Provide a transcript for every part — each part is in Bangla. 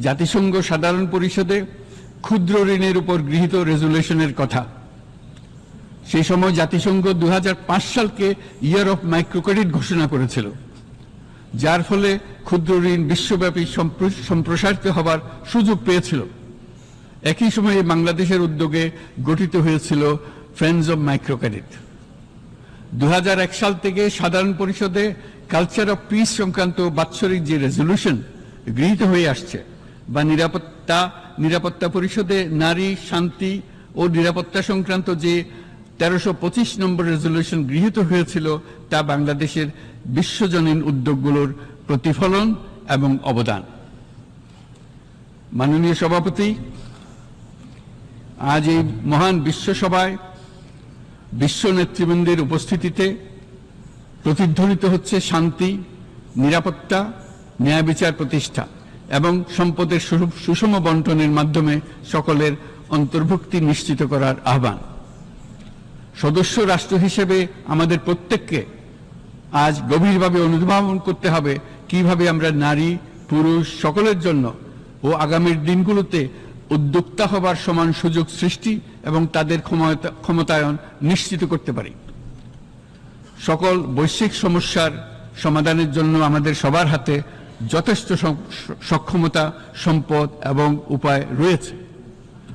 জাতিসংঘ সাধারণ পরিষদে ক্ষুদ্র ঋণের উপর গৃহীত রেজুলেশনের কথা। সেই সময় জাতিসংঘ দু হাজার পাঁচ সালকে ইয়ার অফ মাইক্রোক্রেডিট ঘোষণা করেছিল, যার ফলে ক্ষুদ্র ঋণ বিশ্বব্যাপী সম্প্রসারিত হবার সুযোগ পেয়েছিল। একই সময়ে বাংলাদেশের উদ্যোগে গঠিত হয়েছিল ফ্রেন্ডস অব মাইক্রোক্রেডিট দু হাজার এক সাল থেকে সাধারণ পরিষদে কালচার অফ পিস সংক্রান্ত বাৎসরিক যে রেজলিউশন গৃহীত হয়ে আসছে বা নিরাপত্তা নিরাপত্তা পরিষদে নারী, শান্তি ও নিরাপত্তা সংক্রান্ত যে তেরোশো পঁচিশ নম্বর রেজলিউশন গৃহীত হয়েছিল, তা বাংলাদেশের বিশ্বজনীন উদ্যোগগুলোর প্রতিফলন এবং অবদান। মাননীয় সভাপতি, আজ এই মহান বিশ্বসভায় বিশ্ব নেতৃবৃন্দের উপস্থিতিতে প্রতিধ্বনিত হচ্ছে শান্তি, নিরাপত্তা, ন্যায় বিচার প্রতিষ্ঠা। এবং সম্পদের সুষম বন্টনের মাধ্যমে সকলের অন্তর্ভুক্তি নিশ্চিত করার আহ্বান। সদস্য রাষ্ট্র হিসেবে আমাদের প্রত্যেককে আজ গভীরভাবে অনুধাবন করতে হবে কীভাবে আমরা নারী, পুরুষ সকলের জন্য ও আগামীর দিনগুলোতে উদ্যোক্তা হবার সমান সুযোগ সৃষ্টি এবং তাদের ক্ষমতা- ক্ষমতায়ন নিশ্চিত করতে পারি। সকল বৈশ্বিক সমস্যার সমাধানের জন্য আমাদের সবার হাতে যথেষ্ট সক্ষমতা, সম্পদ এবং উপায় রয়েছে।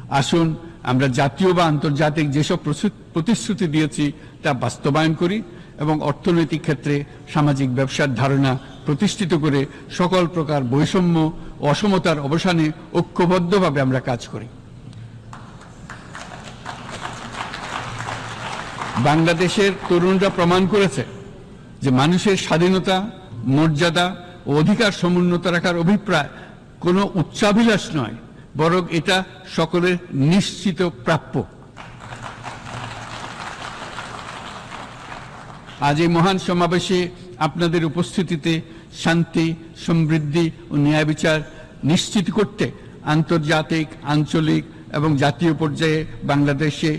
আসুন, আমরা জাতীয় বা আন্তর্জাতিক যেসব প্রতিশ্রুতি দিয়েছি, তা বাস্তবায়ন করি এবং অর্থনৈতিক ক্ষেত্রে সামাজিক ব্যবসার ধারণা প্রতিষ্ঠিত করে সকল প্রকার বৈষম্য অসমতার অবসানে ঐক্যবদ্ধভাবে আমরা কাজ করি। বাংলাদেশের তরুণরা প্রমাণ করেছে যে মানুষের স্বাধীনতা, মর্যাদা ও অধিকার সমুন্নত রাখার অভিপ্রায় কোনো উচ্চাভিলাষ নয়, বরং এটা সকলের নিশ্চিত প্রাপ্য। আজ এই মহান সমাবেশে আপনাদের উপস্থিতিতে শান্তি, সমৃদ্ধি ও ন্যায় বিচার নিশ্চিত করতে আন্তর্জাতিক, আঞ্চলিক এবং জাতীয় পর্যায়ে বাংলাদেশে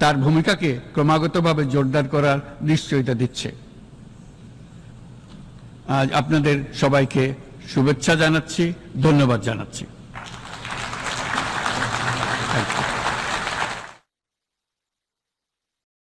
তার ভূমিকাকে ক্রমাগতভাবে জোরদার করার নিশ্চয়তা দিচ্ছে। আপনাদের সবাইকে শুভেচ্ছা জানাচ্ছি ধন্যবাদ জানাচ্ছি।